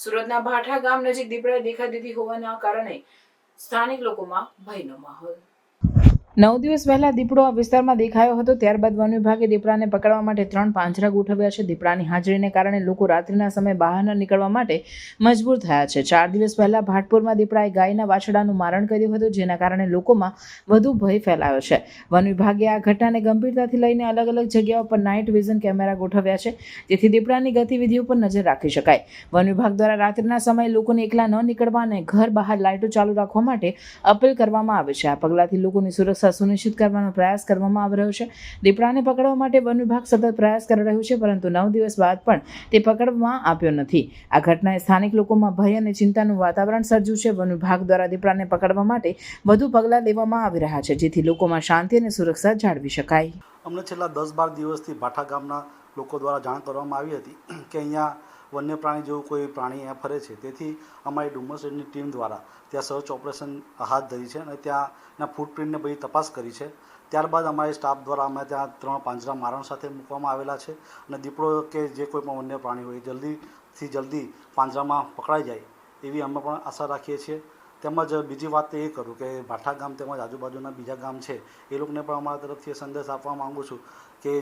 સુરતના ભાઠા ગામ નજીક દીપડાએ દેખા દીધી હોવાના કારણે સ્થાનિક લોકોમાં ભયનો માહોલ. નવ દિવસ પહેલાં દીપડો આ વિસ્તારમાં દેખાયો હતો. ત્યારબાદ વન વિભાગે દીપડાને પકડવા માટે ત્રણ પાંજરા ગોઠવ્યા છે. દીપડાની હાજરીને કારણે લોકો રાત્રિના સમયે બહાર ન નીકળવા માટે મજબૂર થયા છે. ચાર દિવસ પહેલાં ભાટપુરમાં દીપડાએ ગાયના વાછડાનું મારણ કર્યું હતું, જેના કારણે લોકોમાં વધુ ભય ફેલાયો છે. વન વિભાગે આ ઘટનાને ગંભીરતાથી લઈને અલગ અલગ જગ્યાઓ પર નાઇટ વિઝન કેમેરા ગોઠવ્યા છે. જેથી દીપડાની ગતિવિધિઓ પર નજર રાખી શકાય. વન વિભાગ દ્વારા રાત્રિના સમયે લોકોને એકલા ન નીકળવા અને ઘર બહાર લાઇટો ચાલુ રાખવા માટે અપીલ કરવામાં આવે છે. આ પગલાંથી લોકોની સુરક્ષા સુનિશ્ચિત કરવાનો પ્રયાસ કરવામાં આવી રહ્યો છે. દીપડાને પકડવા માટે વન વિભાગ સતત પ્રયાસ કરી રહ્યું છે, પરંતુ નવ દિવસ બાદ પણ તે પકડવામાં આવ્યો નથી. આ ઘટનાએ સ્થાનિક લોકોમાં ભય અને ચિંતાનું વાતાવરણ સર્જ્યું છે. વન વિભાગ દ્વારા દીપડાને પકડવા માટે વધુ પગલાં લેવામાં આવી રહ્યા છે, જેથી લોકોમાં શાંતિ અને સુરક્ષા જાળવી શકાય. અમને છેલ્લા દસ બાર દિવસથી ભાઠા ગામના લોકો દ્વારા જાણ કરવામાં આવી હતી કે અહીંયા વન્ય પ્રાણી જેવું કોઈ પ્રાણી અહીંયા ફરે છે. તેથી અમારી ડુમસ રેન્જની ટીમ દ્વારા ત્યાં સર્ચ ઓપરેશન હાથ ધરી છે અને ત્યાંના ફૂટપ્રિન્ટને બધી તપાસ કરી છે. ત્યારબાદ અમારી સ્ટાફ દ્વારા અમે ત્યાં ત્રણ પાંજરા મારણ સાથે મૂકવામાં આવેલા છે અને દીપડો કે જે કોઈ પણ વન્ય પ્રાણી હોય જલ્દીથી જલ્દી પાંજરામાં પકડાઈ જાય એવી અમે પણ આશા રાખીએ છીએ. તેમજ બીજી વાત એ કરું કે ભાઠા ગામ તેમજ આજુબાજુના બીજા ગામ છે, એ લોકોને પણ અમારા તરફથી સંદેશ આપવા માગું છું કે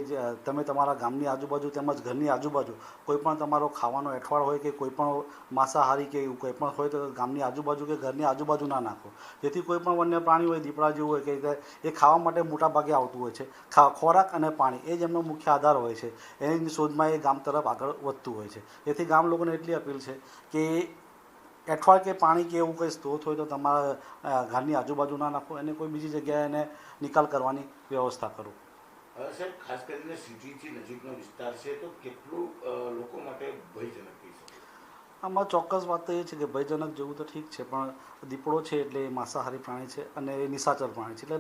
તમે તમારા ગામની આજુબાજુ તેમજ ઘરની આજુબાજુ કોઈ પણ તમારો ખાવાનો એઠવાડ હોય કે કોઈ પણ માંસાહારી કે એવું કોઈ પણ હોય તો ગામની આજુબાજુ કે ઘરની આજુબાજુ ના નાખો. જેથી કોઈ પણ વન્ય પ્રાણી હોય, દીપડા જેવું હોય કે એ ખાવા માટે મોટાભાગે આવતું હોય છે. ખોરાક અને પાણી એ જ એમનો મુખ્ય આધાર હોય છે. એની શોધમાં એ ગામ તરફ આગળ વધતું હોય છે. જેથી ગામ લોકોને એટલી અપીલ છે કે એઠવાડ કે પાણી કે એવું કંઈ સ્ત્રોત હોય તો તમારા ઘરની આજુબાજુ ના નાખો. અને કોઈ બીજી જગ્યાએ એને નિકાલ કરવાની વ્યવસ્થા કરો. સાહેબ ખાસ કરીને સિટીથી નજીકનો વિસ્તાર છે તો કેટલું લોકો માટે ભયજનક આમાં ચોક્કસ વાત તો એ છે કે ભયજનક જેવું તો ઠીક છે પણ દીપડો છે એટલે એ માંસાહારી પ્રાણી છે અને એ નિશાચર પ્રાણી છે. એટલે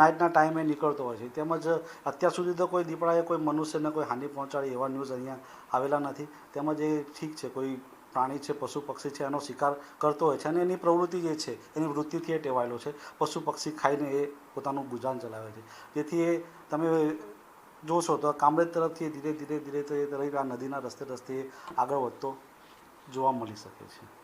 નાઇટના ટાઈમે નીકળતો હોય છે. તેમજ અત્યાર સુધી તો કોઈ દીપડાએ કોઈ મનુષ્યને કોઈ હાનિ પહોંચાડી એવા ન્યૂઝ અહીંયા આવેલા નથી. તેમજ એ ઠીક છે કોઈ પ્રાણી છે, પશુ પક્ષી છે, એનો શિકાર કરતો હોય છે અને એની પ્રવૃત્તિ જે છે, એની વૃત્તિથી એ ટેવાયેલો છે. પશુ પક્ષી ખાઈને એ પોતાનું ગુજરાન ચલાવે છે. જેથી એ તમે જોશો તો કામરેજ તરફથી ધીરે ધીરે ધીરે ધીરે આ નદીના રસ્તે રસ્તે આગળ વધતો જોવા મળી શકે છે.